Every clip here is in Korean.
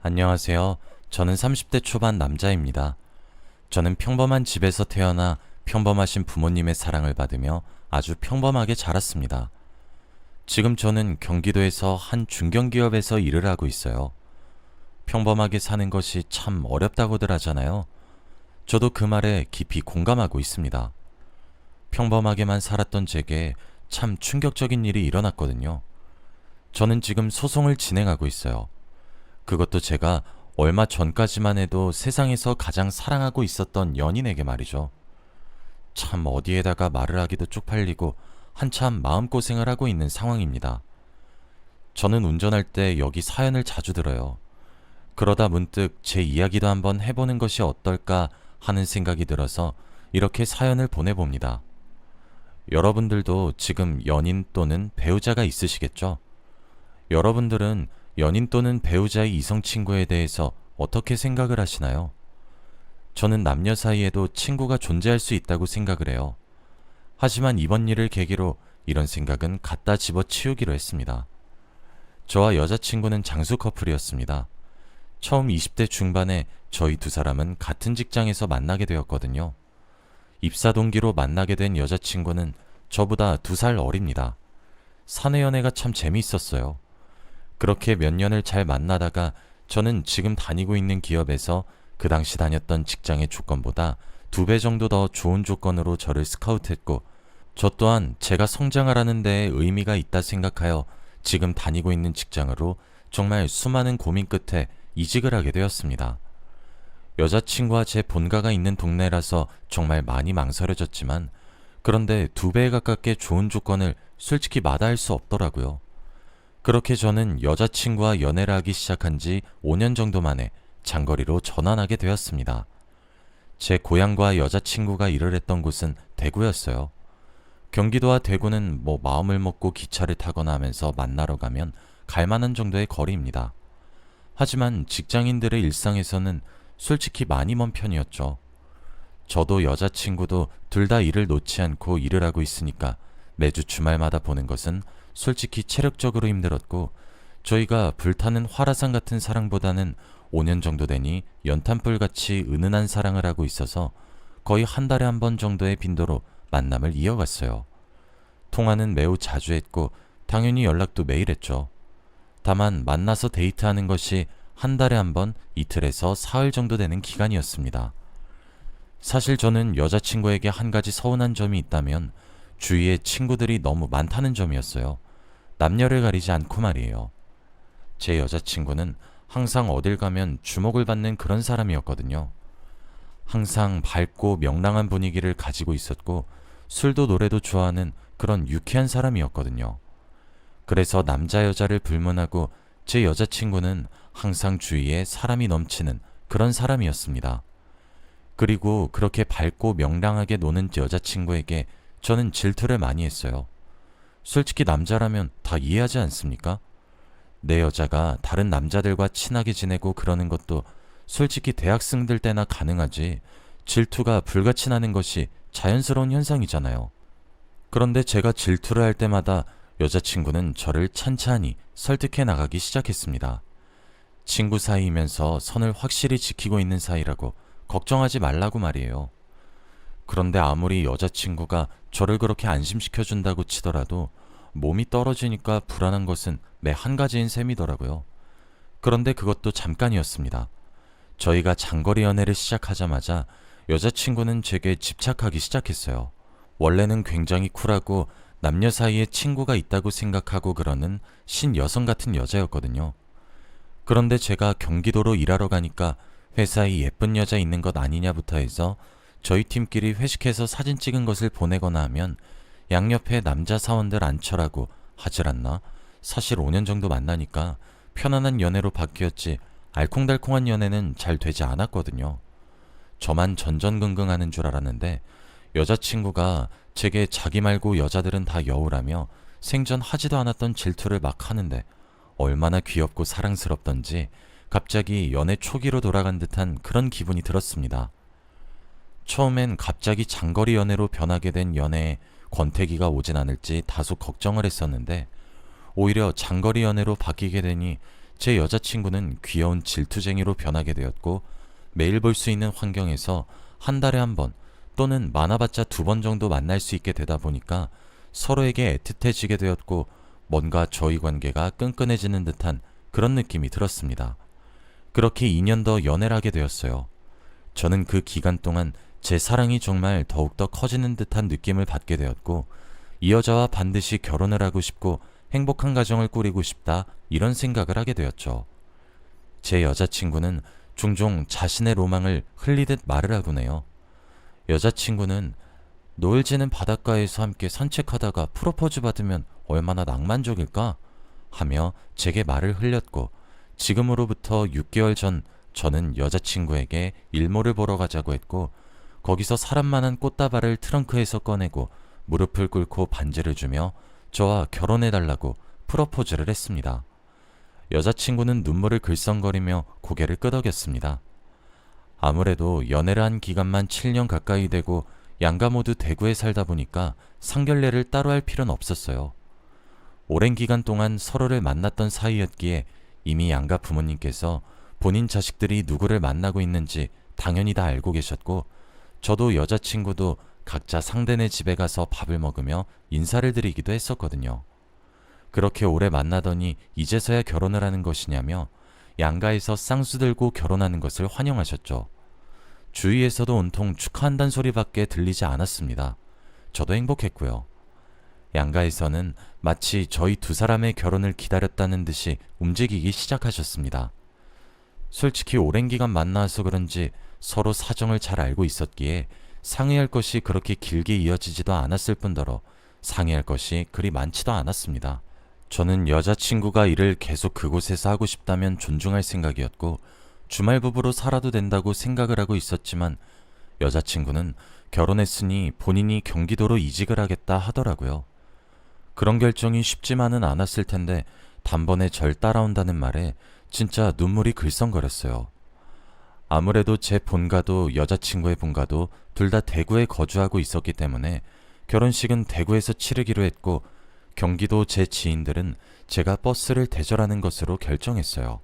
안녕하세요. 저는 30대 초반 남자입니다. 저는 평범한 집에서 태어나 평범하신 부모님의 사랑을 받으며 아주 평범하게 자랐습니다. 지금 저는 경기도에서 한 중견기업에서 일을 하고 있어요. 평범하게 사는 것이 참 어렵다고들 하잖아요. 저도 그 말에 깊이 공감하고 있습니다. 평범하게만 살았던 제게 참 충격적인 일이 일어났거든요. 저는 지금 소송을 진행하고 있어요. 그것도 제가 얼마 전까지만 해도 세상에서 가장 사랑하고 있었던 연인에게 말이죠. 참 어디에다가 말을 하기도 쪽팔리고 한참 마음고생을 하고 있는 상황입니다. 저는 운전할 때 여기 사연을 자주 들어요. 그러다 문득 제 이야기도 한번 해보는 것이 어떨까 하는 생각이 들어서 이렇게 사연을 보내봅니다. 여러분들도 지금 연인 또는 배우자가 있으시겠죠? 여러분들은 연인 또는 배우자의 이성 친구에 대해서 어떻게 생각을 하시나요? 저는 남녀 사이에도 친구가 존재할 수 있다고 생각을 해요. 하지만 이번 일을 계기로 이런 생각은 갖다 집어치우기로 했습니다. 저와 여자친구는 장수 커플이었습니다. 처음 20대 중반에 저희 두 사람은 같은 직장에서 만나게 되었거든요. 입사 동기로 만나게 된 여자친구는 저보다 두 살 어립니다. 사내 연애가 참 재미있었어요. 그렇게 몇 년을 잘 만나다가 저는 지금 다니고 있는 기업에서 그 당시 다녔던 직장의 조건보다 두 배 정도 더 좋은 조건으로 저를 스카우트했고 저 또한 제가 성장하라는 데에 의미가 있다 생각하여 지금 다니고 있는 직장으로 정말 수많은 고민 끝에 이직을 하게 되었습니다. 여자친구와 제 본가가 있는 동네라서 정말 많이 망설여졌지만 그런데 두 배에 가깝게 좋은 조건을 솔직히 마다할 수 없더라고요. 그렇게 저는 여자친구와 연애를 하기 시작한 지 5년 정도 만에 장거리로 전환하게 되었습니다. 제 고향과 여자친구가 일을 했던 곳은 대구였어요. 경기도와 대구는 뭐 마음을 먹고 기차를 타거나 하면서 만나러 가면 갈 만한 정도의 거리입니다. 하지만 직장인들의 일상에서는 솔직히 많이 먼 편이었죠. 저도 여자친구도 둘 다 일을 놓지 않고 일을 하고 있으니까 매주 주말마다 보는 것은 솔직히 체력적으로 힘들었고 저희가 불타는 화라산 같은 사랑보다는 5년 정도 되니 연탄불 같이 은은한 사랑을 하고 있어서 거의 한 달에 한 번 정도의 빈도로 만남을 이어갔어요. 통화는 매우 자주 했고 당연히 연락도 매일 했죠. 다만 만나서 데이트하는 것이 한 달에 한 번 이틀에서 사흘 정도 되는 기간이었습니다. 사실 저는 여자친구에게 한 가지 서운한 점이 있다면 주위에 친구들이 너무 많다는 점이었어요. 남녀를 가리지 않고 말이에요. 제 여자친구는 항상 어딜 가면 주목을 받는 그런 사람이었거든요. 항상 밝고 명랑한 분위기를 가지고 있었고 술도 노래도 좋아하는 그런 유쾌한 사람이었거든요. 그래서 남자 여자를 불문하고 제 여자친구는 항상 주위에 사람이 넘치는 그런 사람이었습니다. 그리고 그렇게 밝고 명랑하게 노는 여자친구에게 저는 질투를 많이 했어요. 솔직히 남자라면 다 이해하지 않습니까? 내 여자가 다른 남자들과 친하게 지내고 그러는 것도 솔직히 대학생들 때나 가능하지 질투가 불같이 나는 것이 자연스러운 현상이잖아요. 그런데 제가 질투를 할 때마다 여자친구는 저를 찬찬히 설득해 나가기 시작했습니다. 친구 사이이면서 선을 확실히 지키고 있는 사이라고 걱정하지 말라고 말이에요. 그런데 아무리 여자친구가 저를 그렇게 안심시켜준다고 치더라도 몸이 떨어지니까 불안한 것은 매 한 가지인 셈이더라고요. 그런데 그것도 잠깐이었습니다. 저희가 장거리 연애를 시작하자마자 여자친구는 제게 집착하기 시작했어요. 원래는 굉장히 쿨하고 남녀 사이에 친구가 있다고 생각하고 그러는 신여성 같은 여자였거든요. 그런데 제가 경기도로 일하러 가니까 회사에 예쁜 여자 있는 것 아니냐부터 해서 저희 팀끼리 회식해서 사진 찍은 것을 보내거나 하면 양옆에 남자 사원들 앉혀라고 하질 않나? 사실 5년 정도 만나니까 편안한 연애로 바뀌었지 알콩달콩한 연애는 잘 되지 않았거든요. 저만 전전긍긍하는 줄 알았는데 여자친구가 제게 자기 말고 여자들은 다 여우라며 생전 하지도 않았던 질투를 막 하는데 얼마나 귀엽고 사랑스럽던지 갑자기 연애 초기로 돌아간 듯한 그런 기분이 들었습니다. 처음엔 갑자기 장거리 연애로 변하게 된 연애에 권태기가 오진 않을지 다소 걱정을 했었는데 오히려 장거리 연애로 바뀌게 되니 제 여자친구는 귀여운 질투쟁이로 변하게 되었고 매일 볼 수 있는 환경에서 한 달에 한 번 또는 많아봤자 두 번 정도 만날 수 있게 되다 보니까 서로에게 애틋해지게 되었고 뭔가 저희 관계가 끈끈해지는 듯한 그런 느낌이 들었습니다. 그렇게 2년 더 연애를 하게 되었어요. 저는 그 기간 동안 제 사랑이 정말 더욱더 커지는 듯한 느낌을 받게 되었고 이 여자와 반드시 결혼을 하고 싶고 행복한 가정을 꾸리고 싶다 이런 생각을 하게 되었죠. 제 여자친구는 종종 자신의 로망을 흘리듯 말을 하곤 해요. 여자친구는 노을 지는 바닷가에서 함께 산책하다가 프로포즈 받으면 얼마나 낭만적일까? 하며 제게 말을 흘렸고 지금으로부터 6개월 전 저는 여자친구에게 일몰을 보러 가자고 했고 거기서 사람 많은 꽃다발을 트렁크에서 꺼내고 무릎을 꿇고 반지를 주며 저와 결혼해달라고 프로포즈를 했습니다. 여자친구는 눈물을 글썽거리며 고개를 끄덕였습니다. 아무래도 연애를 한 기간만 7년 가까이 되고 양가 모두 대구에 살다 보니까 상견례를 따로 할 필요는 없었어요. 오랜 기간 동안 서로를 만났던 사이였기에 이미 양가 부모님께서 본인 자식들이 누구를 만나고 있는지 당연히 다 알고 계셨고 저도 여자친구도 각자 상대네 집에 가서 밥을 먹으며 인사를 드리기도 했었거든요. 그렇게 오래 만나더니 이제서야 결혼을 하는 것이냐며 양가에서 쌍수 들고 결혼하는 것을 환영하셨죠. 주위에서도 온통 축하한다는 소리밖에 들리지 않았습니다. 저도 행복했고요. 양가에서는 마치 저희 두 사람의 결혼을 기다렸다는 듯이 움직이기 시작하셨습니다. 솔직히 오랜 기간 만나서 그런지 서로 사정을 잘 알고 있었기에 상의할 것이 그렇게 길게 이어지지도 않았을 뿐더러 상의할 것이 그리 많지도 않았습니다. 저는 여자친구가 일을 계속 그곳에서 하고 싶다면 존중할 생각이었고 주말 부부로 살아도 된다고 생각을 하고 있었지만 여자친구는 결혼했으니 본인이 경기도로 이직을 하겠다 하더라고요. 그런 결정이 쉽지만은 않았을 텐데 단번에 절 따라온다는 말에 진짜 눈물이 글썽거렸어요. 아무래도 제 본가도 여자친구의 본가도 둘 다 대구에 거주하고 있었기 때문에 결혼식은 대구에서 치르기로 했고 경기도 제 지인들은 제가 버스를 대절하는 것으로 결정했어요.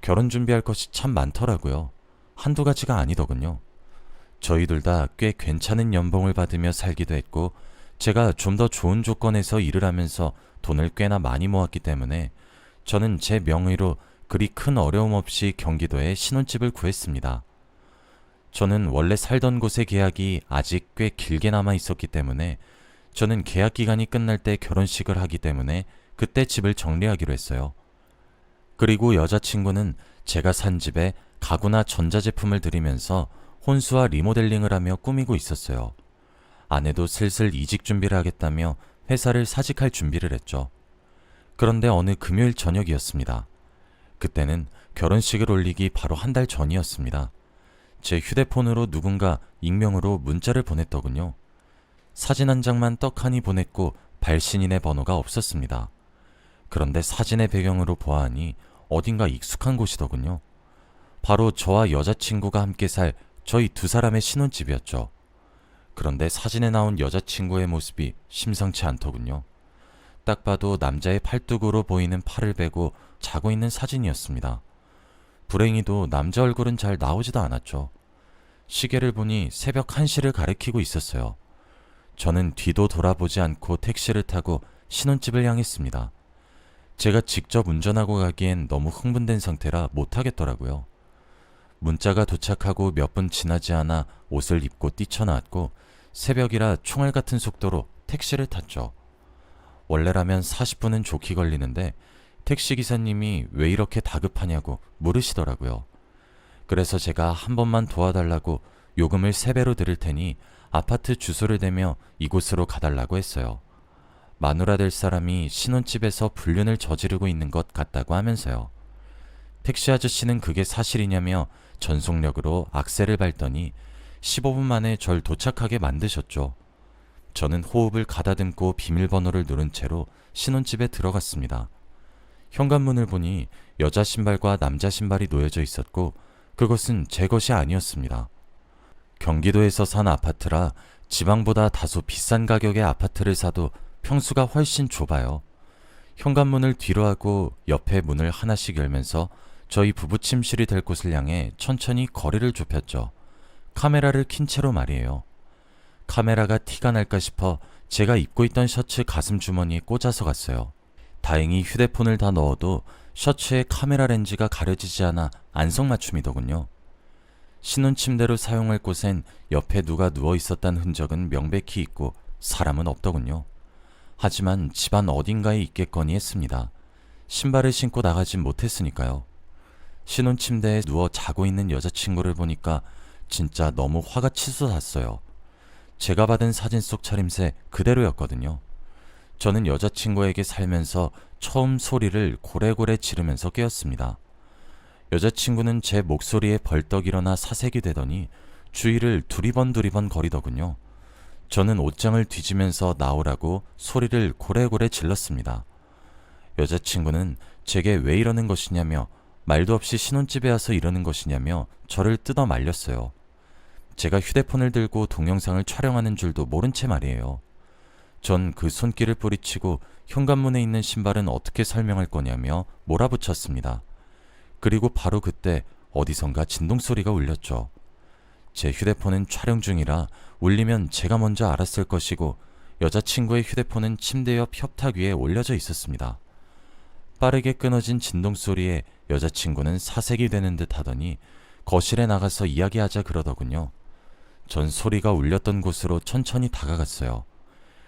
결혼 준비할 것이 참 많더라고요. 한두 가지가 아니더군요. 저희들 다꽤 괜찮은 연봉을 받으며 살기도 했고 제가 좀 더 좋은 조건에서 일을 하면서 돈을 꽤나 많이 모았기 때문에 저는 제 명의로 그리 큰 어려움 없이 경기도에 신혼집을 구했습니다. 저는 원래 살던 곳의 계약이 아직 꽤 길게 남아 있었기 때문에 저는 계약 기간이 끝날 때 결혼식을 하기 때문에 그때 집을 정리하기로 했어요. 그리고 여자친구는 제가 산 집에 가구나 전자제품을 들이면서 혼수와 리모델링을 하며 꾸미고 있었어요. 아내도 슬슬 이직 준비를 하겠다며 회사를 사직할 준비를 했죠. 그런데 어느 금요일 저녁이었습니다. 그때는 결혼식을 올리기 바로 한 달 전이었습니다. 제 휴대폰으로 누군가 익명으로 문자를 보냈더군요. 사진 한 장만 떡하니 보냈고 발신인의 번호가 없었습니다. 그런데 사진의 배경으로 보아하니 어딘가 익숙한 곳이더군요. 바로 저와 여자친구가 함께 살 저희 두 사람의 신혼집이었죠. 그런데 사진에 나온 여자친구의 모습이 심상치 않더군요. 딱 봐도 남자의 팔뚝으로 보이는 팔을 베고 자고 있는 사진이었습니다. 불행히도 남자 얼굴은 잘 나오지도 않았죠. 시계를 보니 새벽 1시를 가리키고 있었어요. 저는 뒤도 돌아보지 않고 택시를 타고 신혼집을 향했습니다. 제가 직접 운전하고 가기엔 너무 흥분된 상태라 못하겠더라고요. 문자가 도착하고 몇 분 지나지 않아 옷을 입고 뛰쳐나왔고 새벽이라 총알 같은 속도로 택시를 탔죠. 원래라면 40분은 좋게 걸리는데 택시 기사님이 왜 이렇게 다급하냐고 물으시더라고요. 그래서 제가 한 번만 도와달라고 요금을 세배로 드릴 테니 아파트 주소를 대며 이곳으로 가달라고 했어요. 마누라 될 사람이 신혼집에서 불륜을 저지르고 있는 것 같다고 하면서요. 택시 아저씨는 그게 사실이냐며 전속력으로 악셀을 밟더니 15분 만에 절 도착하게 만드셨죠. 저는 호흡을 가다듬고 비밀번호를 누른 채로 신혼집에 들어갔습니다. 현관문을 보니 여자 신발과 남자 신발이 놓여져 있었고 그것은 제 것이 아니었습니다. 경기도에서 산 아파트라 지방보다 다소 비싼 가격의 아파트를 사도 평수가 훨씬 좁아요. 현관문을 뒤로 하고 옆에 문을 하나씩 열면서 저희 부부 침실이 될 곳을 향해 천천히 거리를 좁혔죠. 카메라를 킨 채로 말이에요. 카메라가 티가 날까 싶어 제가 입고 있던 셔츠 가슴 주머니에 꽂아서 갔어요. 다행히 휴대폰을 다 넣어도 셔츠에 카메라 렌즈가 가려지지 않아 안성맞춤이더군요. 신혼 침대로 사용할 곳엔 옆에 누가 누워 있었다는 흔적은 명백히 있고 사람은 없더군요. 하지만 집안 어딘가에 있겠거니 했습니다. 신발을 신고 나가진 못했으니까요. 신혼 침대에 누워 자고 있는 여자친구를 보니까 진짜 너무 화가 치솟았어요. 제가 받은 사진 속 차림새 그대로였거든요. 저는 여자친구에게 살면서 처음 소리를 고래고래 지르면서 깨었습니다. 여자친구는 제 목소리에 벌떡 일어나 사색이 되더니 주위를 두리번 두리번 거리더군요. 저는 옷장을 뒤지면서 나오라고 소리를 고래고래 질렀습니다. 여자친구는 제게 왜 이러는 것이냐며 말도 없이 신혼집에 와서 이러는 것이냐며 저를 뜯어 말렸어요. 제가 휴대폰을 들고 동영상을 촬영하는 줄도 모른 채 말이에요. 전 그 손길을 뿌리치고 현관문에 있는 신발은 어떻게 설명할 거냐며 몰아붙였습니다. 그리고 바로 그때 어디선가 진동 소리가 울렸죠. 제 휴대폰은 촬영 중이라 울리면 제가 먼저 알았을 것이고 여자친구의 휴대폰은 침대 옆 협탁 위에 올려져 있었습니다. 빠르게 끊어진 진동 소리에 여자친구는 사색이 되는 듯 하더니 거실에 나가서 이야기하자 그러더군요. 전 소리가 울렸던 곳으로 천천히 다가갔어요.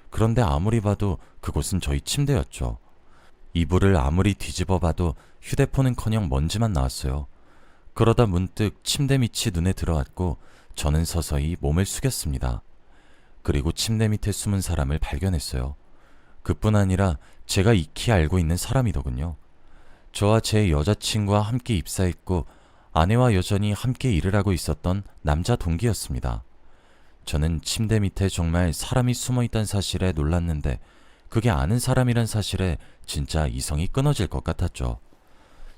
그런데 아무리 봐도 그곳은 저희 침대였죠. 이불을 아무리 뒤집어 봐도 휴대폰은커녕 먼지만 나왔어요. 그러다 문득 침대 밑이 눈에 들어왔고 저는 서서히 몸을 숙였습니다. 그리고 침대 밑에 숨은 사람을 발견했어요. 그뿐 아니라 제가 익히 알고 있는 사람이더군요. 저와 제 여자친구와 함께 입사했고 아내와 여전히 함께 일을 하고 있었던 남자 동기였습니다. 저는 침대 밑에 정말 사람이 숨어 있다는 사실에 놀랐는데 그게 아는 사람이란 사실에 진짜 이성이 끊어질 것 같았죠.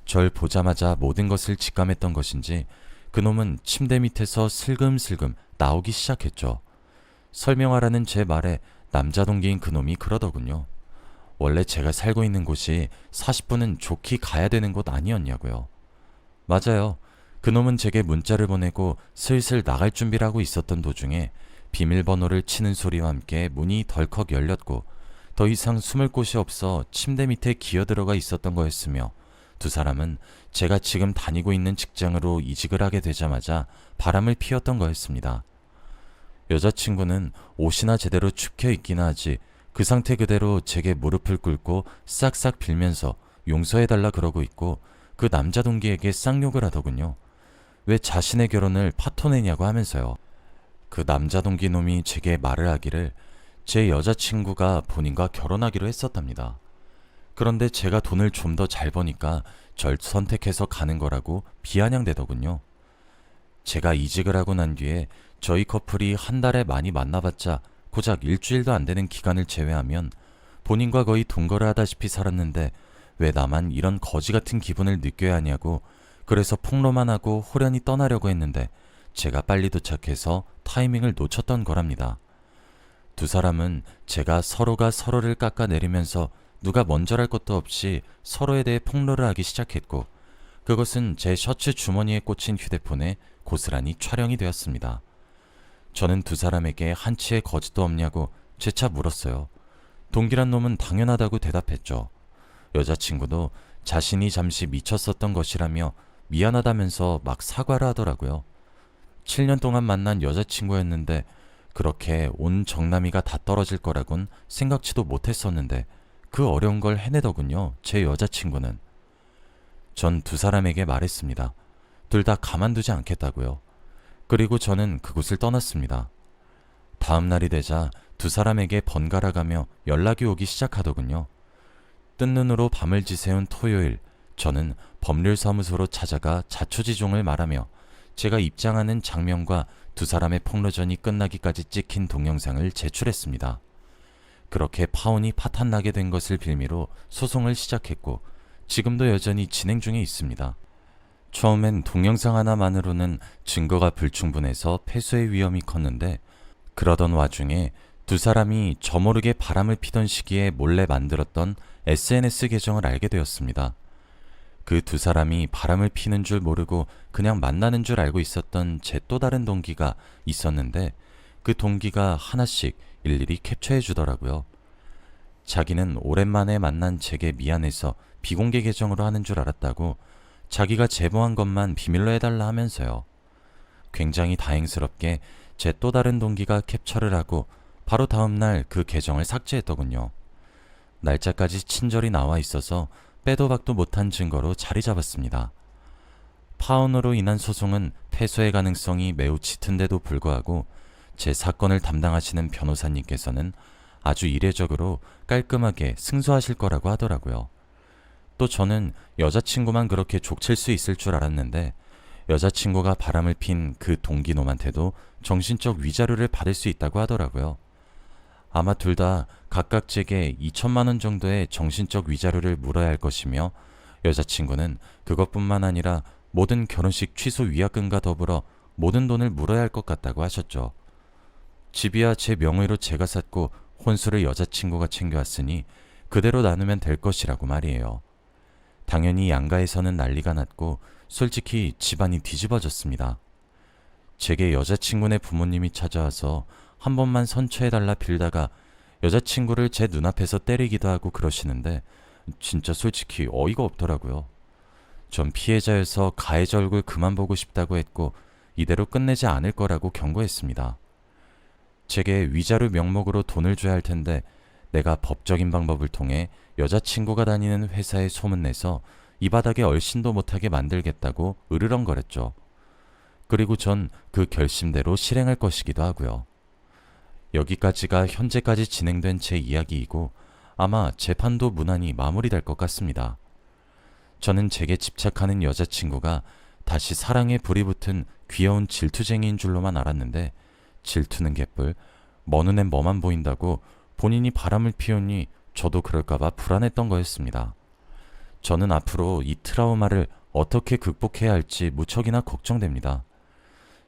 절 보자마자 모든 것을 직감했던 것인지 그놈은 침대 밑에서 슬금슬금 나오기 시작했죠. 설명하라는 제 말에 남자 동기인 그놈이 그러더군요. 원래 제가 살고 있는 곳이 40분은 좋게 가야 되는 곳 아니었냐고요. 맞아요. 그놈은 제게 문자를 보내고 슬슬 나갈 준비를 하고 있었던 도중에 비밀번호를 치는 소리와 함께 문이 덜컥 열렸고 더 이상 숨을 곳이 없어 침대 밑에 기어들어가 있었던 거였으며 두 사람은 제가 지금 다니고 있는 직장으로 이직을 하게 되자마자 바람을 피웠던 거였습니다. 여자친구는 옷이나 제대로 축혀 있기나 하지 그 상태 그대로 제게 무릎을 꿇고 싹싹 빌면서 용서해달라 그러고 있고 그 남자 동기에게 쌍욕을 하더군요. 왜 자신의 결혼을 파토내냐고 하면서요. 그 남자 동기 놈이 제게 말을 하기를 제 여자친구가 본인과 결혼하기로 했었답니다. 그런데 제가 돈을 좀 더 잘 버니까 절 선택해서 가는 거라고 비아냥대더군요. 제가 이직을 하고 난 뒤에 저희 커플이 한 달에 많이 만나봤자 고작 일주일도 안 되는 기간을 제외하면 본인과 거의 동거를 하다시피 살았는데 왜 나만 이런 거지 같은 기분을 느껴야 하냐고 그래서 폭로만 하고 호련히 떠나려고 했는데 제가 빨리 도착해서 타이밍을 놓쳤던 거랍니다. 두 사람은 제가 서로가 서로를 깎아내리면서 누가 먼저랄 것도 없이 서로에 대해 폭로를 하기 시작했고 그것은 제 셔츠 주머니에 꽂힌 휴대폰에 고스란히 촬영이 되었습니다. 저는 두 사람에게 한치의 거짓도 없냐고 재차 물었어요. 동기란 놈은 당연하다고 대답했죠. 여자친구도 자신이 잠시 미쳤었던 것이라며 미안하다면서 막 사과를 하더라고요. 7년 동안 만난 여자친구였는데 그렇게 온 정남이가 다 떨어질 거라곤 생각지도 못했었는데 그 어려운 걸 해내더군요. 제 여자친구는. 전 두 사람에게 말했습니다. 둘 다 가만두지 않겠다고요. 그리고 저는 그곳을 떠났습니다. 다음 날이 되자 두 사람에게 번갈아 가며 연락이 오기 시작하더군요. 뜬 눈으로 밤을 지새운 토요일, 저는 법률사무소로 찾아가 자초지종을 말하며 제가 입장하는 장면과 두 사람의 폭로전이 끝나기까지 찍힌 동영상을 제출했습니다. 그렇게 파혼이 파탄나게 된 것을 빌미로 소송을 시작했고 지금도 여전히 진행 중에 있습니다. 처음엔 동영상 하나만으로는 증거가 불충분해서 패소의 위험이 컸는데 그러던 와중에 두 사람이 저모르게 바람을 피던 시기에 몰래 만들었던 SNS 계정을 알게 되었습니다. 그 두 사람이 바람을 피는 줄 모르고 그냥 만나는 줄 알고 있었던 제 또 다른 동기가 있었는데 그 동기가 하나씩 일일이 캡처해 주더라고요. 자기는 오랜만에 만난 제게 미안해서 비공개 계정으로 하는 줄 알았다고 자기가 제보한 것만 비밀로 해달라 하면서요. 굉장히 다행스럽게 제 또 다른 동기가 캡처를 하고 바로 다음날 그 계정을 삭제했더군요. 날짜까지 친절히 나와 있어서 빼도 박도 못한 증거로 자리 잡았습니다. 파혼으로 인한 소송은 패소의 가능성이 매우 짙은데도 불구하고 제 사건을 담당하시는 변호사님께서는 아주 이례적으로 깔끔하게 승소하실 거라고 하더라고요. 또 저는 여자친구만 그렇게 족칠 수 있을 줄 알았는데 여자친구가 바람을 핀 그 동기놈한테도 정신적 위자료를 받을 수 있다고 하더라고요. 아마 둘 다 각각 제게 2천만 원 정도의 정신적 위자료를 물어야 할 것이며 여자친구는 그것뿐만 아니라 모든 결혼식 취소 위약금과 더불어 모든 돈을 물어야 할 것 같다고 하셨죠. 집이야 제 명의로 제가 샀고 혼수를 여자친구가 챙겨왔으니 그대로 나누면 될 것이라고 말이에요. 당연히 양가에서는 난리가 났고 솔직히 집안이 뒤집어졌습니다. 제게 여자친구네 부모님이 찾아와서 한 번만 선처해달라 빌다가 여자친구를 제 눈앞에서 때리기도 하고 그러시는데 진짜 솔직히 어이가 없더라고요. 전 피해자여서 가해자 얼굴 그만 보고 싶다고 했고 이대로 끝내지 않을 거라고 경고했습니다. 제게 위자료 명목으로 돈을 줘야 할 텐데 내가 법적인 방법을 통해 여자친구가 다니는 회사에 소문내서 이 바닥에 얼씬도 못하게 만들겠다고 으르렁거렸죠. 그리고 전 그 결심대로 실행할 것이기도 하고요. 여기까지가 현재까지 진행된 제 이야기이고 아마 재판도 무난히 마무리될 것 같습니다. 저는 제게 집착하는 여자친구가 다시 사랑에 불이 붙은 귀여운 질투쟁이인 줄로만 알았는데 질투는 개뿔 먼 눈엔 뭐만 보인다고 본인이 바람을 피우니 저도 그럴까봐 불안했던 거였습니다. 저는 앞으로 이 트라우마를 어떻게 극복해야 할지 무척이나 걱정됩니다.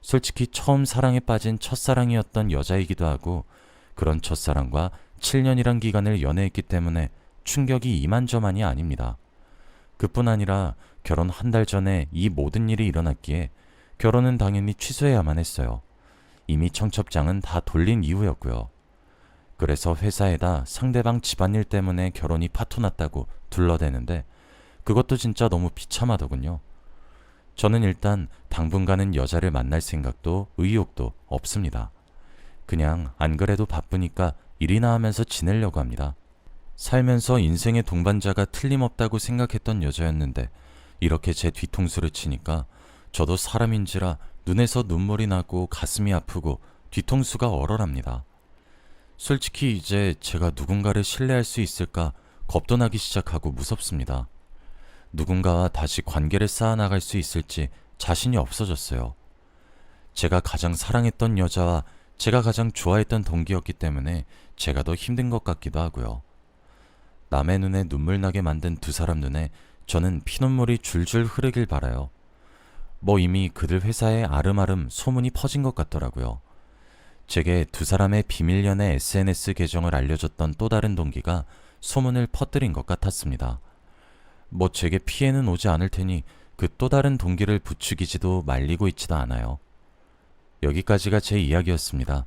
솔직히 처음 사랑에 빠진 첫사랑이었던 여자이기도 하고 그런 첫사랑과 7년이란 기간을 연애했기 때문에 충격이 이만저만이 아닙니다. 그뿐 아니라 결혼 한 달 전에 이 모든 일이 일어났기에 결혼은 당연히 취소해야만 했어요. 이미 청첩장은 다 돌린 이후였고요. 그래서 회사에다 상대방 집안일 때문에 결혼이 파토났다고 둘러대는데 그것도 진짜 너무 비참하더군요. 저는 일단 당분간은 여자를 만날 생각도 의욕도 없습니다. 그냥 안 그래도 바쁘니까 일이나 하면서 지내려고 합니다. 살면서 인생의 동반자가 틀림없다고 생각했던 여자였는데 이렇게 제 뒤통수를 치니까 저도 사람인지라 눈에서 눈물이 나고 가슴이 아프고 뒤통수가 얼얼합니다. 솔직히 이제 제가 누군가를 신뢰할 수 있을까 겁도 나기 시작하고 무섭습니다. 누군가와 다시 관계를 쌓아나갈 수 있을지 자신이 없어졌어요. 제가 가장 사랑했던 여자와 제가 가장 좋아했던 동기였기 때문에 제가 더 힘든 것 같기도 하고요. 남의 눈에 눈물 나게 만든 두 사람 눈에 저는 피눈물이 줄줄 흐르길 바라요. 뭐 이미 그들 회사에 아름아름 소문이 퍼진 것 같더라고요. 제게 두 사람의 비밀 연애 SNS 계정을 알려줬던 또 다른 동기가 소문을 퍼뜨린 것 같았습니다. 뭐 제게 피해는 오지 않을 테니 그 또 다른 동기를 부추기지도 말리고 있지도 않아요. 여기까지가 제 이야기였습니다.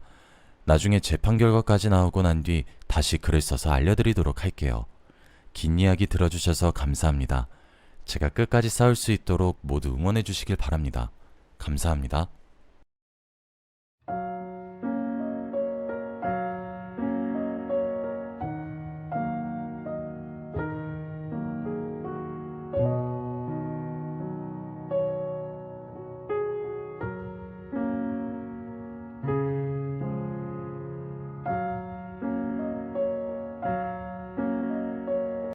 나중에 재판 결과까지 나오고 난 뒤 다시 글을 써서 알려드리도록 할게요. 긴 이야기 들어주셔서 감사합니다. 제가 끝까지 싸울 수 있도록 모두 응원해 주시길 바랍니다. 감사합니다.